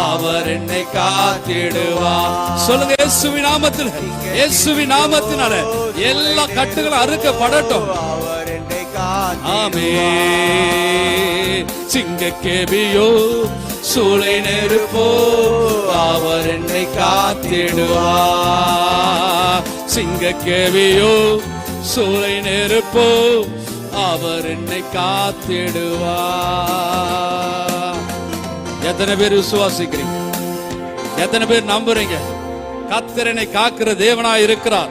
அவர் என்னை காத்திடுவார் சொல்லுங்க இயேசுவி நாமத்தில் இயேசுவி நாமத்தினால எல்லா கட்டுகளும் அறுக்கப்படட்டும். அவர் என்னை காத்து ஆமே சிங்க கேபியோ சூளை நெருப்போ அவர் என்னை காத்திடுவா. சிங்க கேபியோ சூளை நெருப்போ அவர் என்னை காத்திடுவா. எத்தனை பேர் விசுவாசிக்கிறீங்க? எத்தனை பேர் நம்புறீங்க? கத்தரனை காக்கிற தேவனா இருக்கிறார்.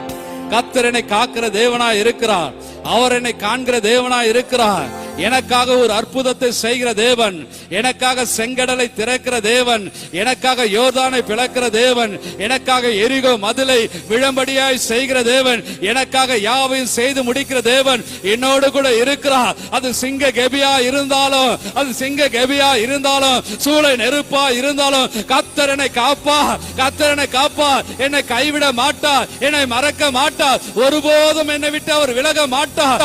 கத்தரனை காக்கிற தேவனா இருக்கிறார். அவர் என்னை காண்கிற தேவனா இருக்கிறார். எனக்காக ஒரு அற்புதத்தை செய்கிற தேவன். எனக்காக செங்கடலை திறக்கிற தேவன். எனக்காக யோர்தானை பிளக்கிற தேவன். எனக்காக எரிகோ மதிலை விழம்படியாய் செய்கிற தேவன். எனக்காக யாவையும் செய்து முடிக்கிற தேவன் என்னோடு கூட இருக்கிறார். அது சிங்க கெபியா இருந்தாலும் அது சிங்க கெபியா இருந்தாலும் சூளை நெருப்பா இருந்தாலும் கத்தரனை காப்பா கத்தரனை காப்பா என்னை கைவிட மாட்டார் என்னை மறக்க மாட்டார் ஒருபோதும் என்னை விட்டு அவர் விலக மாட்டார்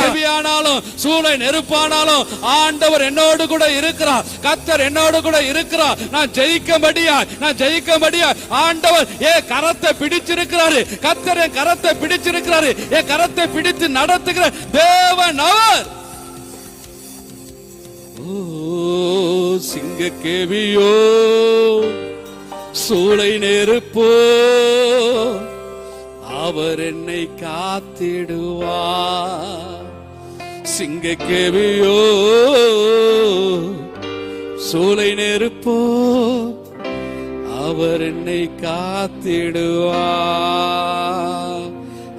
கெபியானாலும் சூளை நெருப்பானாலும் ஆண்டவர் என்னோடு கூட இருக்கிறார். கத்தர் என்னோடு கூட இருக்கிறார். நான் ஜெயிக்கும்படியா? நான் ஜெயிக்கும்படியா? ஆண்டவர் ஏ கரத்தை பிடிச்சிருக்கிறாரு. கத்தர் என் கரத்தை பிடிச்சிருக்கிறாரு. என் கரத்தை பிடித்து நடத்துகிற தேவன் அவர். ஓ சிங்க கேவியோ சூளை நெருப்போ அவர் என்னை காத்திடுவார். சிங்க கேவியோ சூளை நெருப்போ அவர் என்னை காத்திடுவார்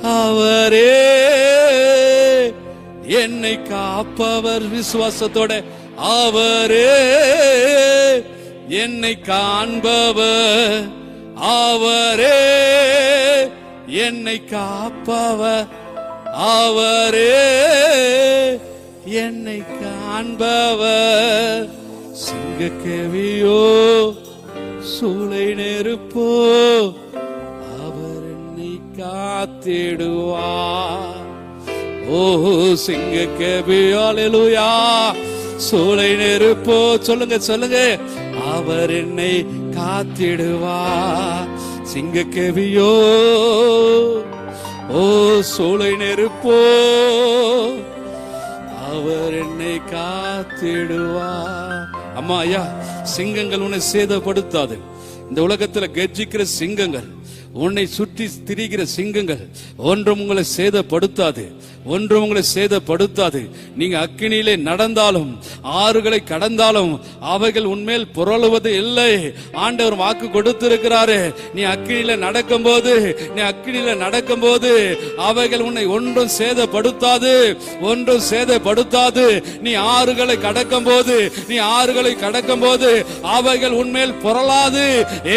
அவரே என்னை காப்பவர் விசுவாசத்தோட. அவரே என்னை காண்பவர். அவரே என்னை காப்பவர். அவரே என்னை காண்பவர். சிங்கக்கவியோ சூளை நெருப்போ அவர் என்னை காத்திடுவார். ஓ சிங்க கேபியாலூயா சூளை நெருப்போ சொல்லுங்க சொல்லுங்க. அவர் என்னை காத்திடுவா சிங்க கவியோ சூளை நெருப்போ அவர் என்னை காத்திடுவா. அம்மா ஐயா சிங்கங்கள் உன்னை சேதப்படுத்தாது. இந்த உலகத்துல கர்ஜிக்கிற சிங்கங்கள் உன்னை சுற்றி திரிகிற சிங்கங்கள் ஒன்றும் உங்களை சேதப்படுத்தாது. ஒன்றும் உங்களை சேதப்படுத்தாது. நீங்க அக்கினியிலே நடந்தாலும் ஆறுகளை கடந்தாலும் அவைகள் உண்மையில் புரளுவது இல்லை. ஆண்டவர் வாக்கு கொடுத்திருக்கிறாரு நீ அக்கினியில நடக்கும்போது நீ அக்கினியில நடக்கும்போது அவைகள் உன்னை ஒன்றும் சேதப்படுத்தாது ஒன்றும் சேதப்படுத்தாது. நீ ஆறுகளை கடக்கும் போது நீ ஆறுகளை கடக்கும் போது அவைகள் உண்மையில் புரளாது.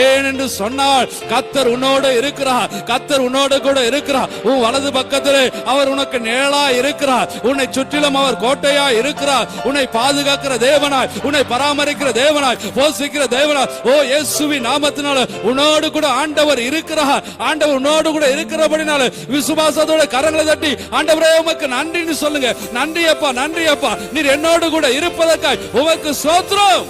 ஏன் என்று சொன்னால் கத்தர் உன்னோட இருக்கிறார் கத்தர் உன்னோட கூட இருக்கிறார். உன் வலது பக்கத்தில் அவர் உனக்கு நிழலா இருக்கிறார். உன்னை சுற்றிலும் அவர் கோட்டையா இருக்கிறார். உன்னை பாதுகாக்கிற தேவனாய் உன்னை பராமரிக்கிற தேவனாய் போஷிக்கிற தேவனாய். ஓ இயேசுவி நாமத்தினால உன்னோடு கூட ஆண்டவர் இருக்கிறார். ஆண்டவர் உன்னோடு கூட இருக்கிறபடினால விசுவாசத்தோட கரங்களை தட்டி ஆண்டவரே உமக்கு நன்றின்னு சொல்லுங்க. நன்றி அப்பா நன்றி அப்பா நீர் என்னோடு கூட இருப்பதற்காய் உமக்கு சோத்திரம்